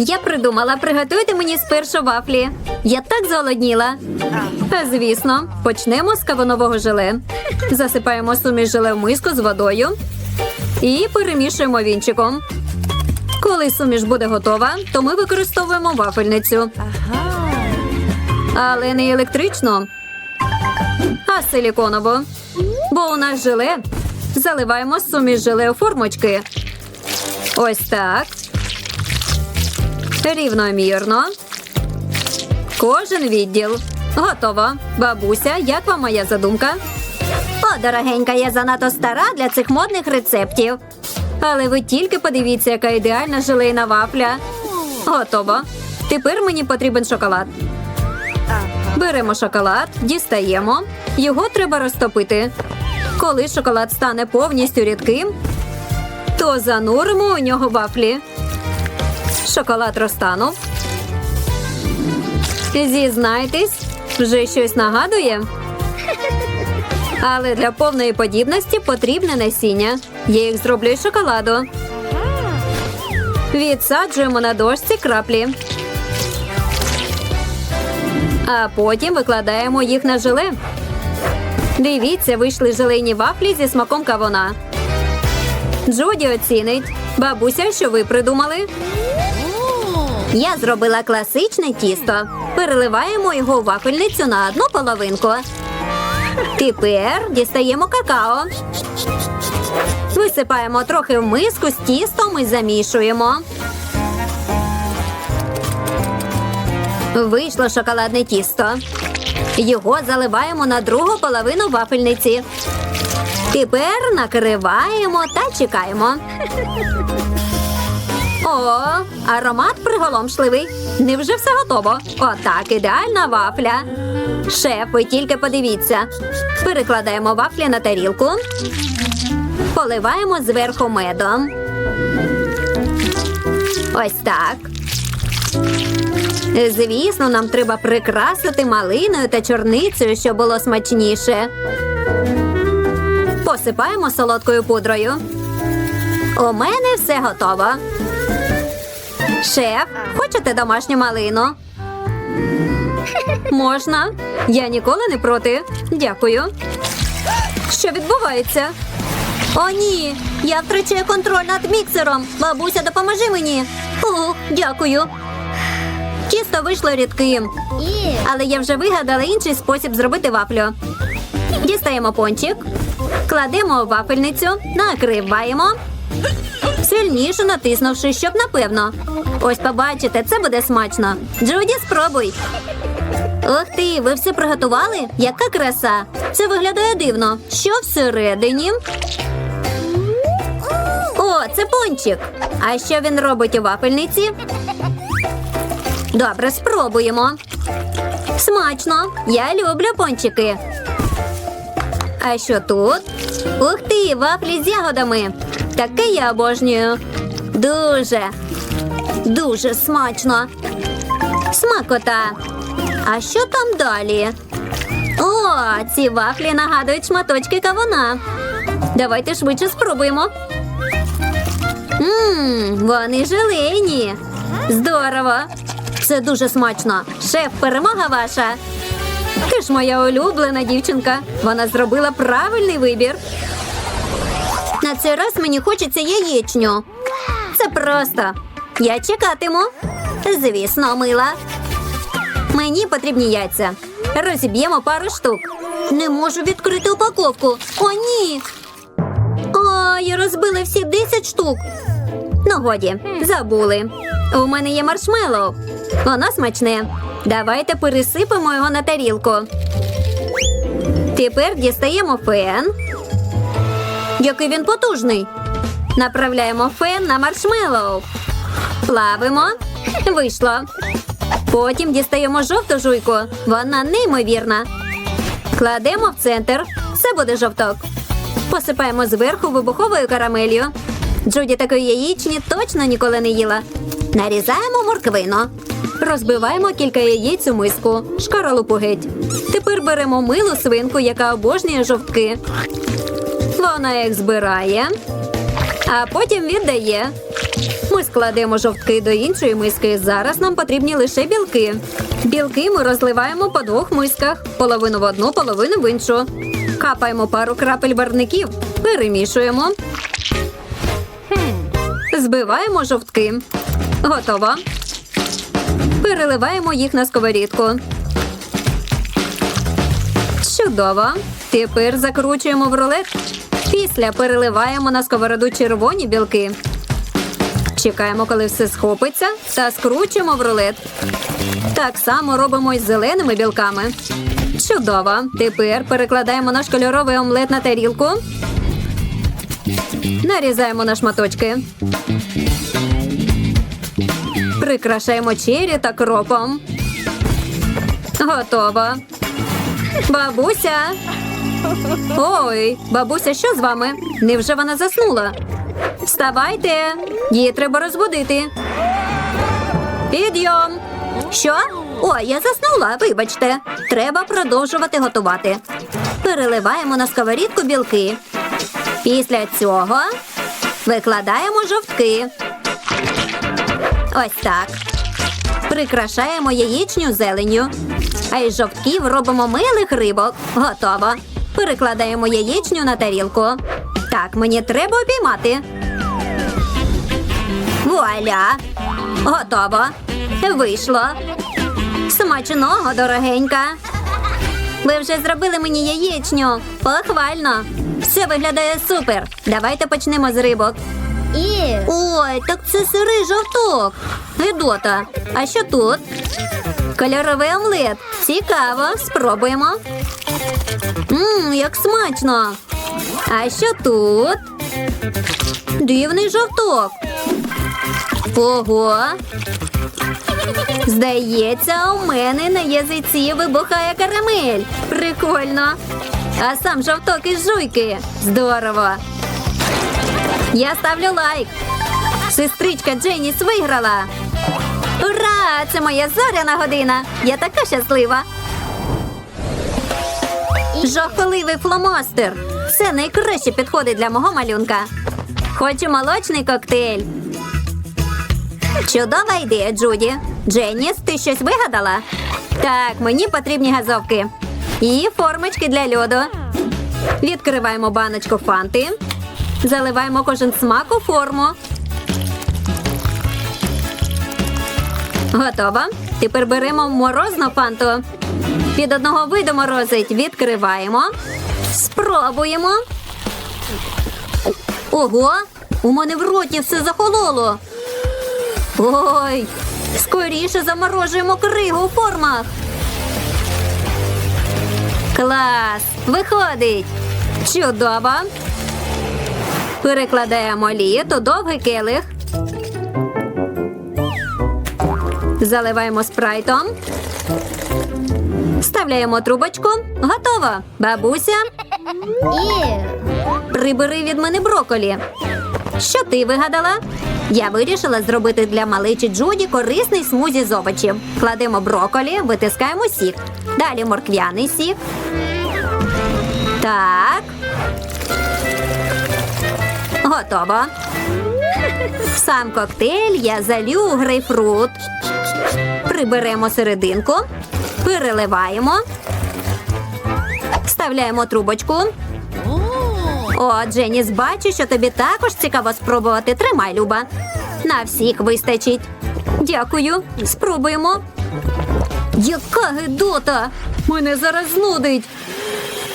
Я придумала, приготуйте мені спершу вафлі. Я так зголодніла. Звісно, почнемо з кавунового желе. Засипаємо суміш желе в миску з водою і перемішуємо вінчиком. Коли суміш буде готова, то ми використовуємо вафельницю. Але не електричну, а силіконову. Бо у нас желе. Заливаємо суміш желе у формочки. Ось так. Рівномірно. Кожен відділ. Готово. Бабуся, як вам моя задумка? О, дорогенька, я занадто стара для цих модних рецептів. Але ви тільки подивіться, яка ідеальна желейна вафля. Готово. Тепер мені потрібен шоколад. Беремо шоколад, дістаємо. Його треба розтопити. Коли шоколад стане повністю рідким, то зануримо у нього вафлі. Шоколад розтанув. Зізнайтесь, вже щось нагадує. Але для повної подібності потрібне насіння. Я їх зроблю із шоколаду. Відсаджуємо на дошці краплі. А потім викладаємо їх на желе. Дивіться, вийшли желейні вафлі зі смаком кавуна. Джоді оцінить. Бабуся, що ви придумали? Я зробила класичне тісто. Переливаємо його у вафельницю на одну половинку. Тепер дістаємо какао. Висипаємо трохи в миску з тістом і замішуємо. Вийшло шоколадне тісто. Його заливаємо на другу половину вафельниці. Тепер накриваємо та чекаємо. О, аромат приголомшливий. Невже все готово? Отак, ідеальна вафля. Шеф, ви тільки подивіться. Перекладаємо вафлі на тарілку. Поливаємо зверху медом. Ось так. Звісно, нам треба прикрасити малиною та чорницею, щоб було смачніше. Посипаємо солодкою пудрою. У мене все готово. Шеф, хочете домашню малину? Можна. Я ніколи не проти. Дякую. Що відбувається? О, ні. Я втрачаю контроль над міксером. Бабуся, допоможи мені. О, дякую. Тісто вийшло рідким. Але я вже вигадала інший спосіб зробити вафлю. Дістаємо пончик, кладемо у вафельницю, накриваємо. Сильніше натиснувши, щоб напевно. Ось побачите, це буде смачно. Джуді, спробуй. Ух ти, ви все приготували? Яка краса! Це виглядає дивно. Що всередині? О, це пончик. А що він робить у вафельниці? Добре, спробуємо. Смачно. Я люблю пончики. А що тут? Ух ти, вафлі з ягодами. Таке я обожнюю. Дуже, дуже смачно. Смакота. А що там далі? О, ці вафлі нагадують шматочки кавуна. Давайте швидше спробуємо. Ммм, вони желейні. Здорово. Це дуже смачно. Шеф, перемога ваша. Ти ж моя улюблена дівчинка. Вона зробила правильний вибір. На цей раз мені хочеться яєчню. Це просто. Я чекатиму. Звісно, мила. Мені потрібні яйця. Розіб'ємо пару штук. Не можу відкрити упаковку. О, ні. Я розбила всі 10 штук. Ну, годі, забули. У мене є маршмеллоу. Воно смачне. Давайте пересипемо його на тарілку. Тепер дістаємо фен. Який він потужний. Направляємо фен на маршмеллоу. Плавимо. Вийшло. Потім дістаємо жовту жуйку. Вона неймовірна. Кладемо в центр. Це буде жовток. Посипаємо зверху вибуховою карамелью. Джуді такої яєчні точно ніколи не їла. Нарізаємо морквину. Розбиваємо кілька яєць у миску. Шкаралупу геть. Тепер беремо милу свинку, яка обожнює жовтки. Вона їх збирає, а потім віддає. Ми складемо жовтки до іншої миски. Зараз нам потрібні лише білки. Білки ми розливаємо по двох мисках: половину в одну, половину в іншу. Капаємо пару крапель барвників, перемішуємо. Збиваємо жовтки. Готово. Переливаємо їх на сковорідку. Чудово. Тепер закручуємо в рулет. Після переливаємо на сковороду червоні білки. Чекаємо, коли все схопиться, та скручуємо в рулет. Так само робимо із зеленими білками. Чудово. Тепер перекладаємо наш кольоровий омлет на тарілку. Нарізаємо на шматочки. Прикрашаємо чері та кропом. Готово. Бабуся. Ой, бабуся, що з вами? Невже вона заснула? Вставайте, її треба розбудити. Підйом. Що? Ой, я заснула, вибачте. Треба продовжувати готувати. Переливаємо на сковорідку білки. Після цього викладаємо жовтки. Ось так. Прикрашаємо яєчню зеленню. А із жовтків робимо милих рибок. Готово. Перекладаємо яєчню на тарілку. Так, мені треба обіймати. Вуаля! Готово. Вийшло. Смачного, дорогенька. Ви вже зробили мені яєчню. Похвально. Все виглядає супер. Давайте почнемо з рибок. Ой, так це сирий жовток. Гидота. А що тут? Кольоровий омлет. Цікаво, спробуємо. Мм, як смачно. А що тут? Дивний жовток. Ого. Здається, у мене на язиці вибухає карамель. Прикольно. А сам жовток із жуйки. Здорово. Я ставлю лайк. Сестричка Дженіс виграла. Ура! Це моя зоряна година. Я така щаслива. Жахливий фломастер. Це найкраще підходить для мого малюнка. Хочу молочний коктейль. Чудова ідея, Джуді. Дженіс, ти щось вигадала? Так, мені потрібні газовки. І формочки для льоду. Відкриваємо баночку фанти. Заливаємо кожен смак у форму. Готово. Тепер беремо морозну фанту. Від одного виду морозить. Відкриваємо. Спробуємо. Ого! У мене в роті все захололо. Ой, скоріше заморожуємо кригу у формах. Клас! Виходить! Чудово! Перекладаємо лід у довгий келих. Заливаємо спрайтом. Вставляємо трубочку. Готово. Бабуся, прибери від мене броколі. Що ти вигадала? Я вирішила зробити для маличі Джуді корисний смузі з овочів. Кладемо броколі, витискаємо сік. Далі морквяний сік. Так. Готово. В сам коктейль я залю у грейпфрут. Приберемо серединку, переливаємо, вставляємо трубочку. О, Дженіс, бачу, що тобі також цікаво спробувати. Тримай, Люба. На всіх вистачить. Дякую. Спробуємо. Яка гидота! Мене зараз знудить.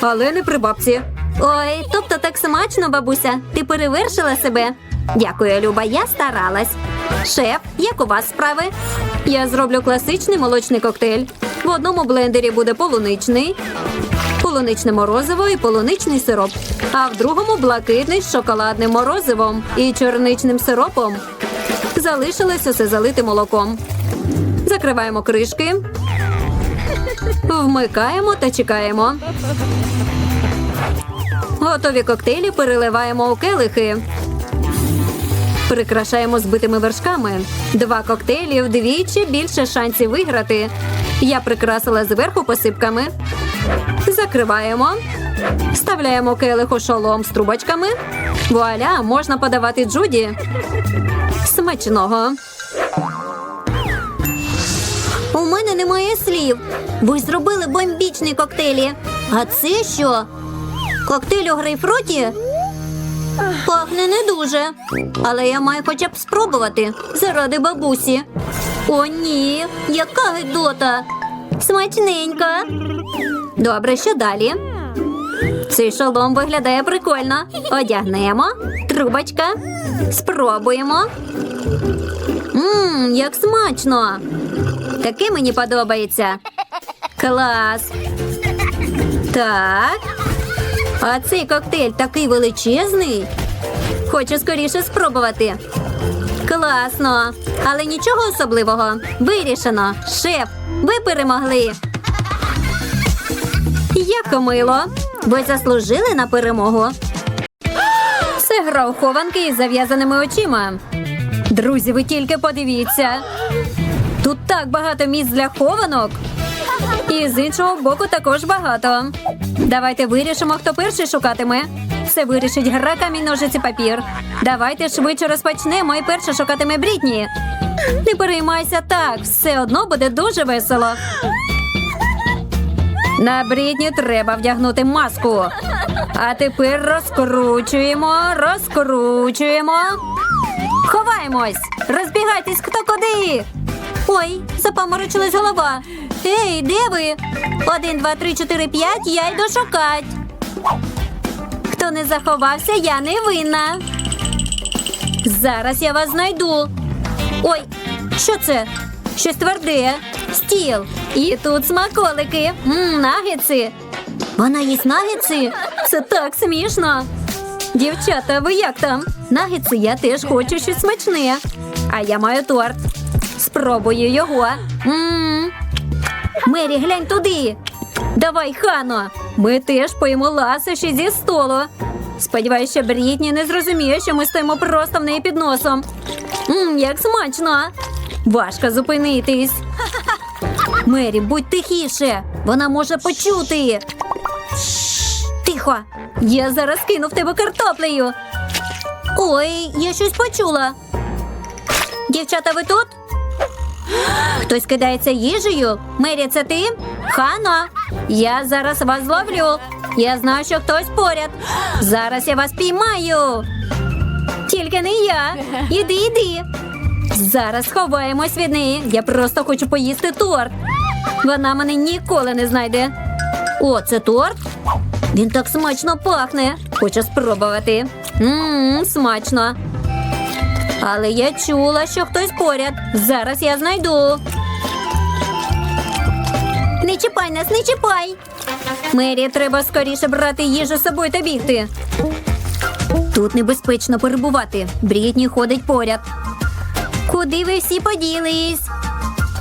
Але не при бабці. Ой, тобто так смачно, бабуся. Ти перевершила себе. Дякую, Люба, я старалась. Шеф, як у вас справи? Я зроблю класичний молочний коктейль. В одному блендері буде полуничний, полуничне морозиво і полуничний сироп. А в другому блакитний з шоколадним морозивом і чорничним сиропом. Залишилось усе залити молоком. Закриваємо кришки. Вмикаємо та чекаємо. Готові коктейлі переливаємо у келихи. Прикрашаємо збитими вершками. Два коктейлі вдвічі більше шансів виграти. Я прикрасила зверху посипками. Закриваємо. Вставляємо келих у шолом з трубочками. Вуаля, можна подавати Джуді. Смачного. У мене немає слів. Ви зробили бомбічні коктейлі. А це що? Коктейль у грейпфруті? Пахне не дуже. Але я маю хоча б спробувати заради бабусі. О, ні, яка гидота. Смачненька. Добре, що далі? Цей шолом виглядає прикольно. Одягнемо. Трубочка. Спробуємо. Мм, як смачно. Таке мені подобається. Клас. Так. А цей коктейль такий величезний. Хочу скоріше спробувати. Класно. Але нічого особливого. Вирішено. Шеф, ви перемогли. Як мило. Ви заслужили на перемогу. Це гра хованки із зав'язаними очима. Друзі, ви тільки подивіться. Тут так багато місць для хованок. І з іншого боку також багато. Давайте вирішимо, хто перший шукатиме. Все вирішить гра камінь ножиці папір. Давайте швидше розпочнемо і перше шукатиме Брітні. Не переймайся так, все одно буде дуже весело. На Брітні треба вдягнути маску. А тепер розкручуємо, розкручуємо. Ховаємось! Розбігайтесь хто куди. Ой, запаморочилась голова. Ей, де ви? Один, два, три, чотири, п'ять, я йду шукать. Хто не заховався, я не винна. Зараз я вас знайду. Ой, що це? Щось тверде. Стіл. І тут смаколики. Мм, нагетси. Вона їсть нагетси? Це так смішно. Дівчата, ви як там? Нагетси я теж хочу щось смачне. А я маю торт. Спробую його. М-м. Мері, глянь туди. Давай, Хано. Ми теж поїмо ласощі зі столу. Сподіваюся, Брітні не зрозуміє, що ми стоїмо просто в неї під носом. Мм, як смачно. Важко зупинитись. Мері, будь тихіше. Вона може почути. Тихо. Я зараз кину в тебе картоплею. Ой, я щось почула. Дівчата, ви тут? Хтось кидається їжею? Мері, це ти? Хано, я зараз вас зловлю. Я знаю, що хтось поряд. Зараз я вас піймаю. Тільки не я. Іди, іди. Зараз ховаємось від неї. Я просто хочу поїсти торт. Вона мене ніколи не знайде. О, це торт? Він так смачно пахне. Хочу спробувати. Ммм, смачно. Але я чула, що хтось поряд. Зараз я знайду. Не чіпай нас, не чіпай. Мері, треба скоріше брати їжу з собою та бігти. Тут небезпечно перебувати. Брітні ходить поряд. Куди ви всі поділись?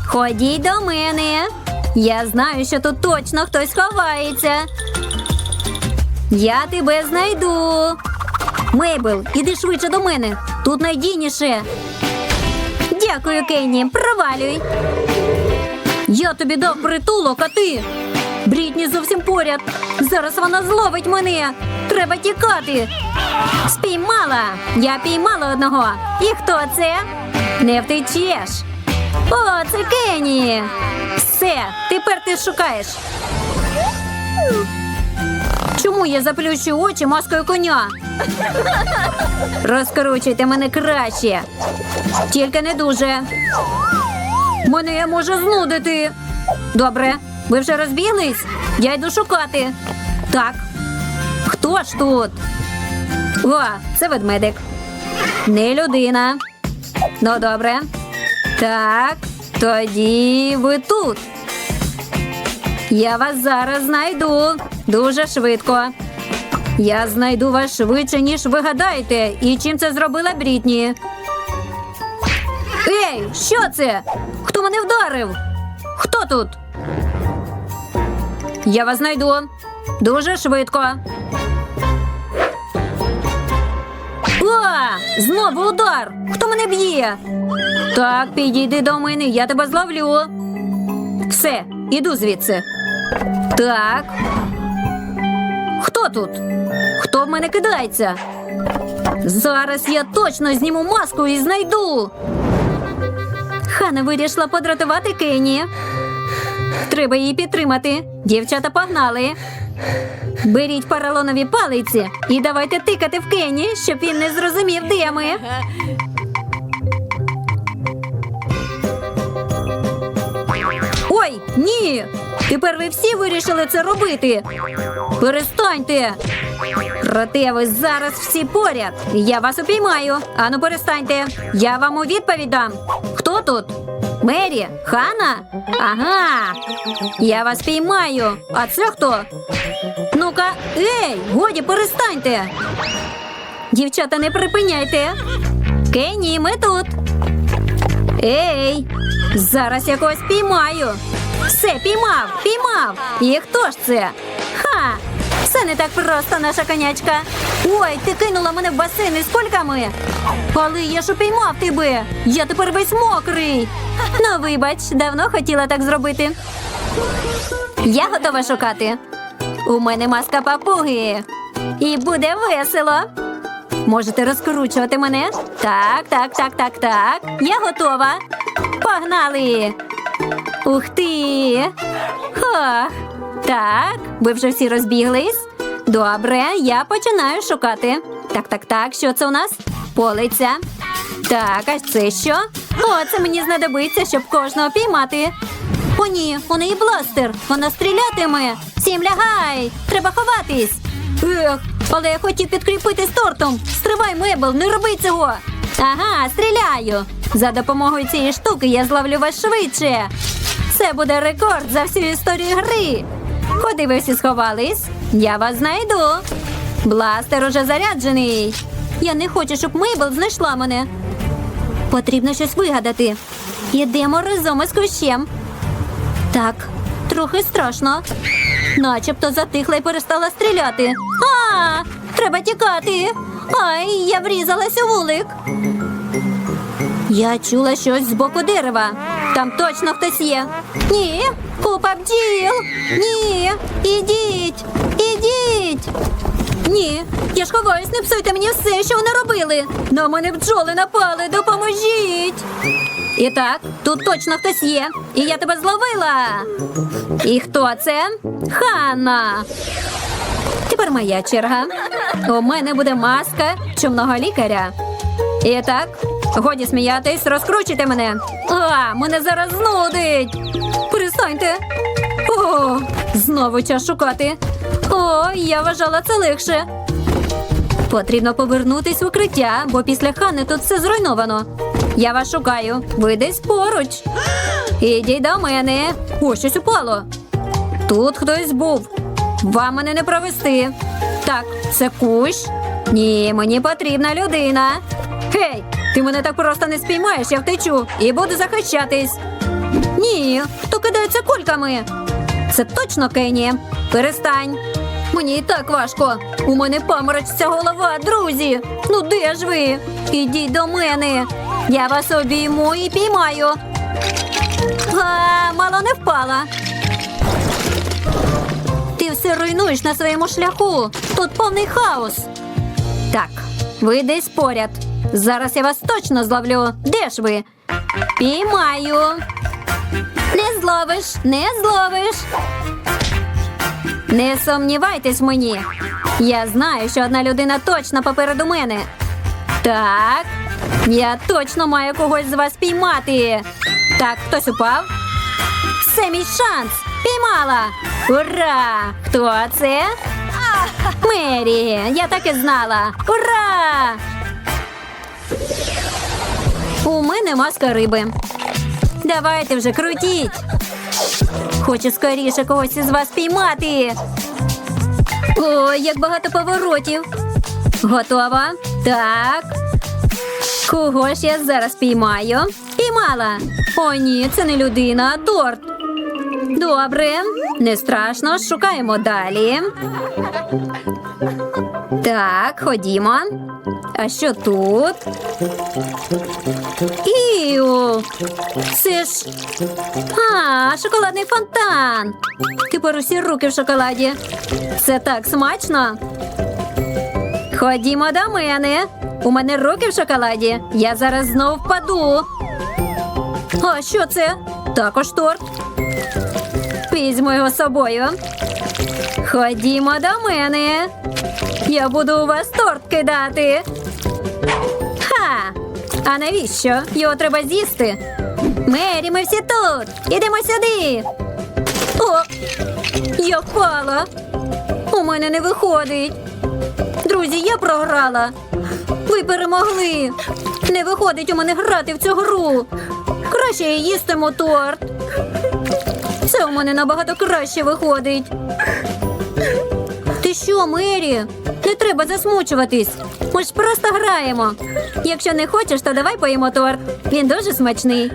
Ходіть до мене. Я знаю, що тут точно хтось ховається. Я тебе знайду. Мейбл, іди швидше до мене. Тут найдійніше. Дякую, Кенні. Провалюй. Я тобі дав притулок, а ти. Брітні зовсім поряд. Зараз вона зловить мене. Треба тікати. Спіймала. Я піймала одного. І хто це? Не втечеш. О, це Кенні. Все, тепер ти шукаєш. Чому я заплющую очі маскою коня? Розкручуйте мене краще. Тільки не дуже. Мене я може знудити. Добре, ви вже розбіглись? Я йду шукати. Так. Хто ж тут? О, це ведмедик. Не людина. Ну, добре. Так, тоді ви тут. Я вас зараз знайду. Дуже швидко. Я знайду вас швидше, ніж ви гадаєте. І чим це зробила Брітні? Ей, що це? Хто мене вдарив? Хто тут? Я вас знайду. Дуже швидко. О, знову удар. Хто мене б'є? Так, підійди до мене, я тебе зловлю. Все, іду звідси. Так. Тут? Хто в мене кидається? Зараз я точно зніму маску і знайду. Хана вирішила подратувати Кені. Треба її підтримати. Дівчата погнали. Беріть поролонові палиці і давайте тикати в Кені, щоб він не зрозумів, де ми. Ой, ні! Тепер ви всі вирішили це робити. Перестаньте. Проте ви зараз всі поряд. Я вас упіймаю. Ану, перестаньте. Я вам у відповідь дам. Хто тут? Мері? Хана? Ага. Я вас піймаю. А це хто? Ну-ка, ей, годі, перестаньте. Дівчата, не припиняйте. Кені, ми тут. Ей, зараз я когось піймаю. Все, піймав, піймав. І хто ж це? Ха! Все не так просто, наша конячка. Ой, ти кинула мене в басейн із кульками. Але я ж упіймав тебе. Я тепер весь мокрий. Ну, вибач, давно хотіла так зробити. Я готова шукати. У мене маска папуги. І буде весело. Можете розкручувати мене? Так, так, так, так, так. Я готова. Погнали. Ух ти. Ха. Так, ви вже всі розбіглись. Добре, я починаю шукати. Так, так, так, що це у нас? Полиця. Так, а це що? О, це мені знадобиться, щоб кожного піймати. О, ні, у неї бластер. Вона стрілятиме. Всім лягай! Треба ховатись. Ех, але я хотів підкріпити з тортом. Стривай, мебел, не роби цього. Ага, стріляю. За допомогою цієї штуки я зловлю вас швидше. Це буде рекорд за всю історію гри. Куди ви всі сховались? Я вас знайду. Бластер уже заряджений. Я не хочу, щоб Мейбл знайшла мене. Потрібно щось вигадати. Ідемо разом із кущем. Так, трохи страшно. Начебто затихла і перестала стріляти. А, треба тікати. Ай, я врізалась у вулик. Я чула щось з боку дерева. Там точно хтось є. Ні, купа бджіл. Ні, ідіть, ідіть. Ні, я ж ховаюсь, не псуйте мені все, що вони робили. На мене бджоли напали, допоможіть. І так, тут точно хтось є. І я тебе зловила. І хто це? Ханна. Тепер моя черга. У мене буде маска чумного лікаря. І так, годі сміятись, розкручуйте мене. А, мене зараз знудить. Перестаньте. О, знову час шукати. О, я вважала це легше. Потрібно повернутись в укриття, бо після хани тут все зруйновано. Я вас шукаю. Ви десь поруч. Ідіть до мене. О, щось упало. Тут хтось був. Вам мене не провести. Так, це кущ. Ні, мені потрібна людина. Гей, ти мене так просто не спіймаєш, я втечу і буду захищатись. Ні, хто кидається кульками? Це точно Кенні. Перестань. Мені і так важко. У мене паморочиться голова, друзі. Ну де ж ви? Ідіть до мене. Я вас обійму і піймаю. А, мало не впала. Ти все руйнуєш на своєму шляху. Тут повний хаос. Так, ви десь поряд. Зараз я вас точно зловлю. Де ж ви? Піймаю. Не зловиш, не зловиш. Не сумнівайтесь мені. Я знаю, що одна людина точно попереду мене. Так, я точно маю когось з вас піймати. Так, хтось упав. Це мій шанс. Піймала. Ура! Хто це? Мері, я так і знала. Ура! У мене маска риби. Давайте вже крутіть. Хочу скоріше когось із вас піймати. Ой, як багато поворотів. Готова? Так. Кого ж я зараз піймаю? Піймала. О, ні, це не людина, а торт. Добре, не страшно, шукаємо далі. Так, ходімо. А що тут? Іу! Це ж. А, шоколадний фонтан. Тепер усі руки в шоколаді. Це так смачно. Ходімо до мене. У мене руки в шоколаді. Я зараз знов впаду. А що це? Також торт. Візьму його з собою. Ходімо до мене. Я буду у вас торт кидати. Ха! А навіщо? Його треба з'їсти. Мері, ми всі тут. Ідемо сюди. О! Я впала. У мене не виходить. Друзі, я програла. Ви перемогли. Не виходить у мене грати в цю гру. Краще я їстиму торт. Це у мене набагато краще виходить. Що, Мері? Не треба засмучуватись. Ми ж просто граємо. Якщо не хочеш, то давай поїмо торт. Він дуже смачний.